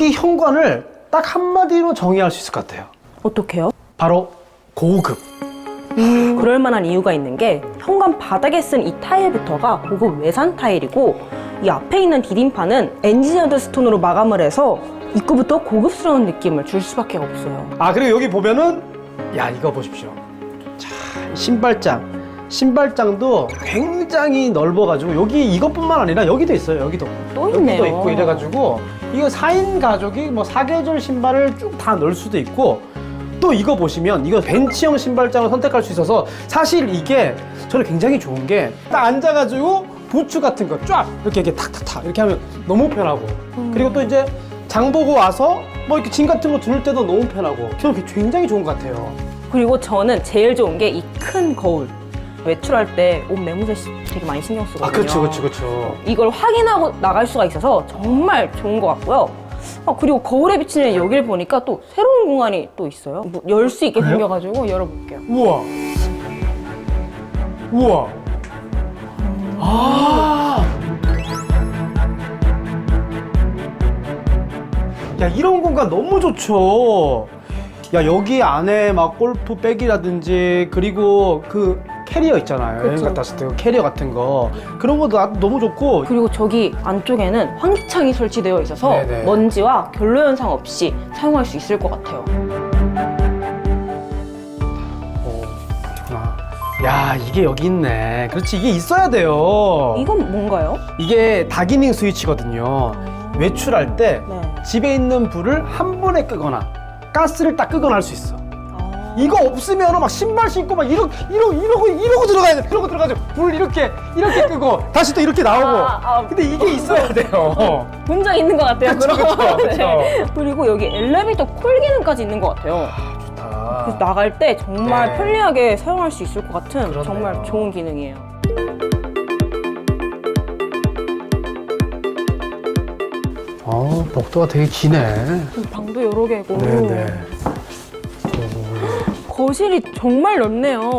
여기 현관을 딱 한마디로 정의할 수 있을 것 같아요. 어떻게요? 바로 고급. 그럴 만한 이유가 있는 게 현관 바닥에 쓴 이 타일부터가 고급 외산 타일이고 이 앞에 있는 디딤판은 엔지니어드 스톤으로 마감을 해서 입구부터 고급스러운 느낌을 줄 수밖에 없어요. 아 그리고 여기 보면은 야 이거 보십시오. 자 신발장. 신발장도 굉장히 넓어가지고 여기 이것뿐만 아니라 여기도 있어요. 여기도 또 있네요. 여기도 있고 이래가지고 이거 4인 가족이 뭐 사계절 신발을 쭉 다 넣을 수도 있고 또 이거 보시면 이거 벤치형 신발장을 선택할 수 있어서 사실 이게 저는 굉장히 좋은 게 딱 앉아가지고 부츠 같은 거 쫙 이렇게 이렇게 탁탁탁 이렇게 하면 너무 편하고 그리고 또 이제 장 보고 와서 뭐 이렇게 짐 같은 거 두를 때도 너무 편하고 저는 굉장히 좋은 것 같아요. 그리고 저는 제일 좋은 게 이 큰 거울. 외출할 때옷 매무새 되게 많이 신경 쓰거든요. 아 그렇죠 그렇죠 그렇죠. 이걸 확인하고 나갈 수가 있어서 정말 좋은 것 같고요. 아, 그리고 거울에 비치는 여기를 보니까 또 새로운 공간이 또 있어요. 뭐열수 있게 그래요? 생겨가지고 열어볼게요. 우와. 우와. 아. 야, 이런 공간 너무 좋죠. 야, 여기 안에 막 골프 백이라든지 그리고 그 캐리어 있잖아요. 여행 그쵸. 갔다 왔을 때그 캐리어 같은 거. 그런 것도 나- 너무 좋고. 그리고 저기 안쪽에는 환기창이 설치되어 있어서 네네. 먼지와 결로 현상 없이 사용할 수 있을 것 같아요. 어, 그렇구나. 야, 이게 여기 있네. 그렇지, 이게 있어야 돼요. 이건 뭔가요? 이게 다기닝 스위치거든요. 외출할 때 네. 집에 있는 불을 한 번에 끄거나 가스를 딱 끄거나 할 수 있어. 아, 이거 없으면 막 신발 신고 막 이러, 이러, 이러고 이러고 들어가야 돼. 이러고 들어가죠. 불 이렇게 이렇게 끄고 다시 또 이렇게 나오고. 아, 아. 근데 이게 있어야 돼요. 본 적 있는 것 같아요. 그쵸, 그럼. 그쵸, 그쵸. 네. 그리고 여기 엘리베이터 콜 기능까지 있는 것 같아요. 좋다. 그래서 나갈 때 정말 네. 편리하게 사용할 수 있을 것 같은 그렇네요. 정말 좋은 기능이에요. 어, 복도가 되게 기네. 방도 여러 개고 네네. 거실이 정말 넓네요.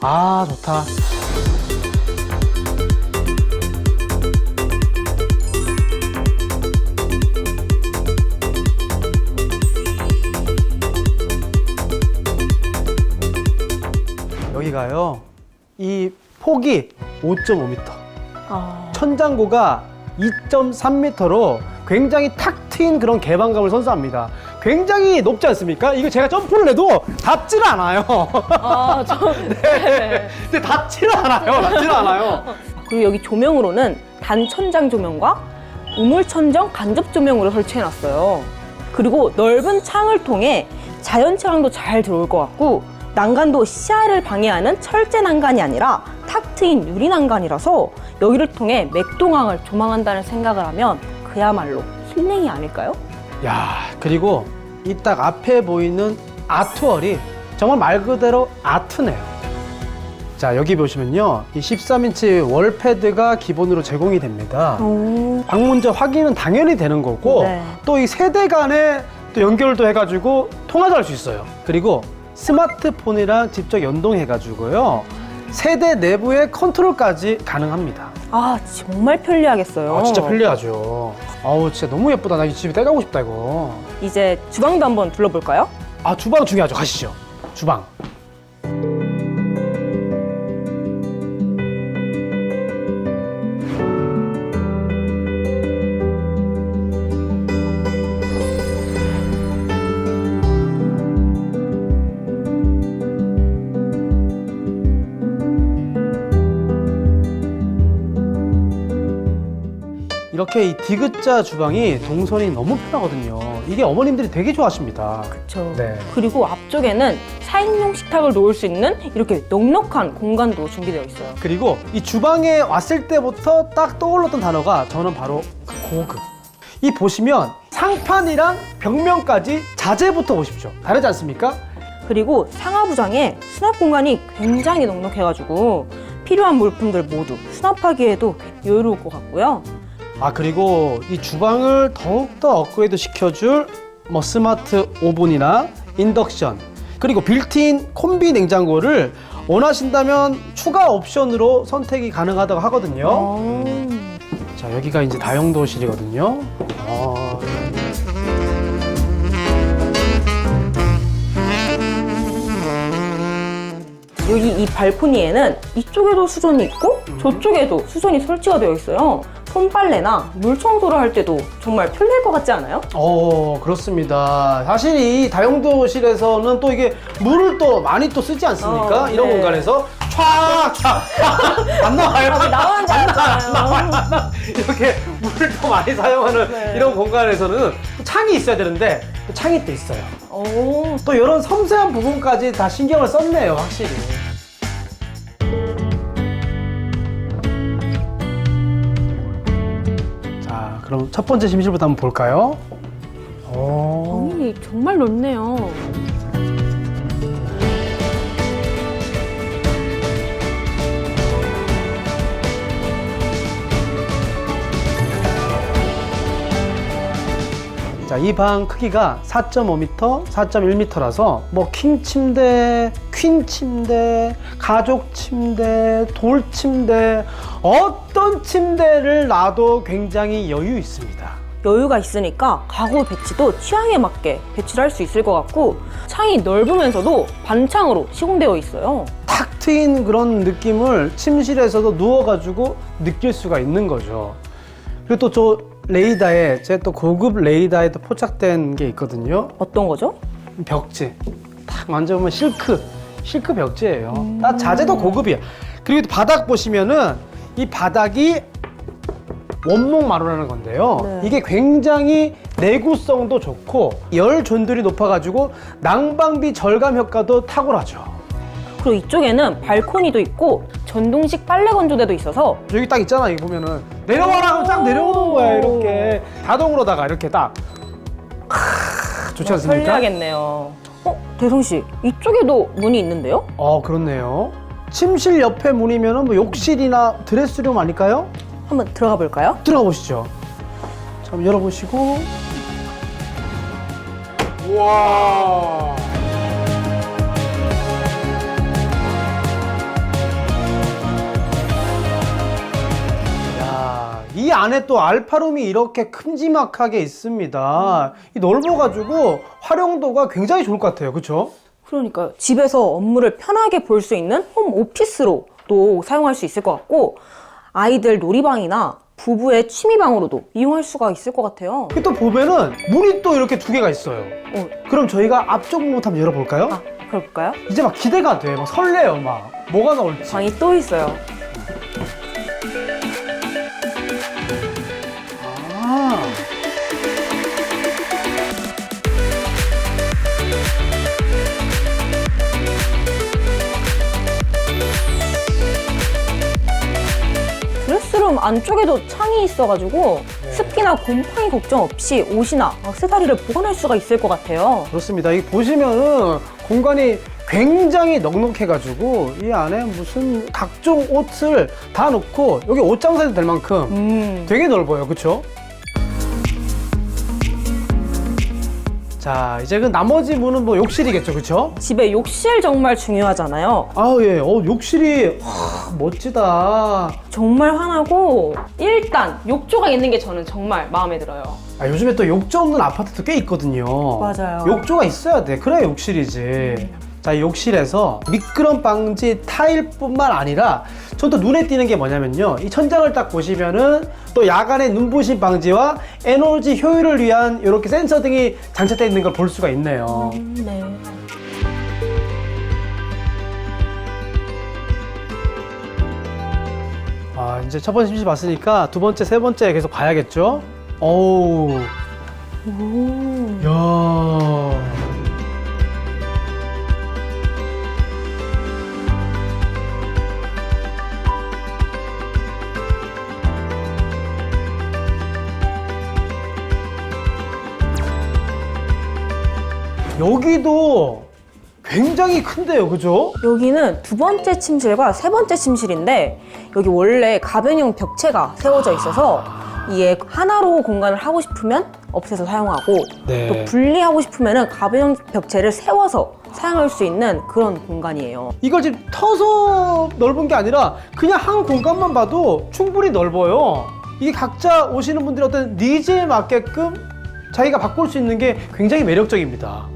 아, 좋다. 여기가요. 이 폭이 5.5m. 아, 천장고가 2.3m로 굉장히 탁 트인 그런 개방감을 선사합니다. 굉장히 높지 않습니까? 이거 제가 점프를 해도 닿지를 않아요. 아, 저, 네. 근데 닿지를 않아요. 닿지를 않아요. 그리고 여기 조명으로는 단천장 조명과 우물천정 간접 조명으로 설치해놨어요. 그리고 넓은 창을 통해 자연채광도 잘 들어올 것 같고 난간도 시야를 방해하는 철제 난간이 아니라 탁 트인 유리 난간이라서 여기를 통해 맥동항을 조망한다는 생각을 하면 그야말로 힐링이 아닐까요? 야, 그리고 이 딱 앞에 보이는 아트월이 정말 말 그대로 아트네요. 자, 여기 보시면요. 이 13인치 월 패드가 기본으로 제공이 됩니다. 방문자 확인은 당연히 되는 거고 네. 또 이 세대 간에 또 연결도 해가지고 통화도 할 수 있어요. 그리고 스마트폰이랑 직접 연동해가지고요. 세대 내부의 컨트롤까지 가능합니다. 아 정말 편리하겠어요. 아, 진짜 편리하죠. 아우, 진짜 너무 예쁘다. 나이 집에 떼가고 싶다, 이거. 이제 주방도 한번 둘러볼까요? 아, 주방 중요하죠. 가시죠. 주방. 이렇게 이 디귿자 주방이 동선이 너무 편하거든요. 이게 어머님들이 되게 좋아하십니다. 그렇죠. 네. 그리고 앞쪽에는 4인용 식탁을 놓을 수 있는 이렇게 넉넉한 공간도 준비되어 있어요. 그리고 이 주방에 왔을 때부터 딱 떠올랐던 단어가 저는 바로 그 고급. 이 보시면 상판이랑 벽면까지 자재부터 보십시오. 다르지 않습니까? 그리고 상하부장에 수납 공간이 굉장히 넉넉해가지고 필요한 물품들 모두 수납하기에도 여유로울 것 같고요. 아 그리고 이 주방을 더욱더 업그레이드 시켜줄 뭐 스마트 오븐이나 인덕션 그리고 빌트인 콤비 냉장고를 원하신다면 추가 옵션으로 선택이 가능하다고 하거든요. 음. 자 자, 여기가 이제 다용도실이거든요. 어, 여기 이 발코니에는 이쪽에도 수전이 있고 저쪽에도 수전이 설치가 되어 있어요. 손빨래나 물 청소를 할 때도 정말 편리할 것 같지 않아요? 어, 그렇습니다. 사실 이 다용도실에서는 또 이게 물을 또 많이 또 쓰지 않습니까? 어, 이런 네. 공간에서 촥! 촥! 안 나와요? 아, 나오는지 안 나와요, 안 나와요, 알았잖아요. 안 나와요. 이렇게 물을 또 많이 사용하는 네. 이런 공간에서는 창이 있어야 되는데 또 창이 또 있어요. 오, 또 이런 섬세한 부분까지 다 신경을 썼네요, 확실히. 그럼 첫 번째 심실부터 한번 볼까요? 오. 방이 정말 넓네요. 자, 이 방 크기가 4.5m, 4.1m라서 뭐 킹 침대, 퀸 침대, 가족 침대, 돌 침대 어떤 침대를 놔도 굉장히 여유 있습니다. 여유가 있으니까 가구 배치도 취향에 맞게 배치를 할 수 있을 것 같고 창이 넓으면서도 반창으로 시공되어 있어요. 탁 트인 그런 느낌을 침실에서도 누워가지고 느낄 수가 있는 거죠. 그리고 또저 레이더에 제 또 고급 레이더에도 포착된 게 있거든요. 어떤 거죠? 벽지 딱 만져보면 실크 실크 벽지예요 딱 자재도 고급이야 그리고 또 바닥 보시면은 이 바닥이 원목 마루라는 건데요 네. 이게 굉장히 내구성도 좋고 열 전도율이 높아가지고 난방비 절감 효과도 탁월하죠 그리고 이쪽에는 발코니도 있고 전동식 빨래 건조대도 있어서 여기 딱 있잖아 이거 보면은 내려와라 하면 딱 내려오는 거야 이렇게 자동으로다가 이렇게 딱 크, 좋지 않습니까? 편리하겠네요. 어, 대성 씨, 이쪽에도 문이 있는데요? 어 그렇네요. 침실 옆에 문이면은 뭐 욕실이나 드레스룸 아닐까요? 한번 들어가 볼까요? 들어가 보시죠. 자, 열어보시고. 와. 안에 또 알파룸이 이렇게 큼지막하게 있습니다. 이 넓어가지고 활용도가 굉장히 좋을 것 같아요. 그렇죠? 그러니까 집에서 업무를 편하게 볼 수 있는 홈 오피스로도 사용할 수 있을 것 같고 아이들 놀이방이나 부부의 취미방으로도 이용할 수가 있을 것 같아요. 또 보면은 문이 또 이렇게 두 개가 있어요. 어, 그럼 저희가 앞쪽 문부터 한번 열어볼까요? 아, 그럴까요? 이제 막 기대가 돼. 막 설레요, 막. 뭐가 나올지. 방이 또 있어요. 안쪽에도 창이 있어가지고 네. 습기나 곰팡이 걱정 없이 옷이나 액세서리를 보관할 수가 있을 것 같아요. 그렇습니다. 이 보시면은 공간이 굉장히 넉넉해가지고 이 안에 무슨 각종 옷을 다 놓고 여기 옷장사도 될 만큼 음, 되게 넓어요. 그쵸? 자, 이제 그 나머지 문은 뭐 욕실이겠죠. 그쵸? 집에 욕실 정말 중요하잖아요. 아, 예. 어, 욕실이, 와, 멋지다. 정말 환하고 일단 욕조가 있는 게 저는 정말 마음에 들어요. 아, 요즘에 또 욕조 없는 아파트도 꽤 있거든요. 맞아요. 욕조가 있어야 돼. 그래야 욕실이지. 자, 이 욕실에서 미끄럼 방지 타일뿐만 아니라 전 또 눈에 띄는 게 뭐냐면요. 이 천장을 딱 보시면은 또 야간의 눈부심 방지와 에너지 효율을 위한 이렇게 센서 등이 장착되어 있는 걸 볼 수가 있네요. 네. 아, 이제 첫 번째 심시 봤으니까 두 번째, 세 번째 계속 봐야겠죠? 어우, 오. 굉장히 큰데요, 그죠? 여기는 두 번째 침실과 세 번째 침실인데 여기 원래 가변형 벽체가 세워져 있어서 이에 하나로 공간을 하고 싶으면 없애서 사용하고 네. 또 분리하고 싶으면 가변형 벽체를 세워서 사용할 수 있는 그런 공간이에요. 이걸 지금 터서 넓은 게 아니라 그냥 한 공간만 봐도 충분히 넓어요. 이게 각자 오시는 분들의 어떤 니즈에 맞게끔 자기가 바꿀 수 있는 게 굉장히 매력적입니다.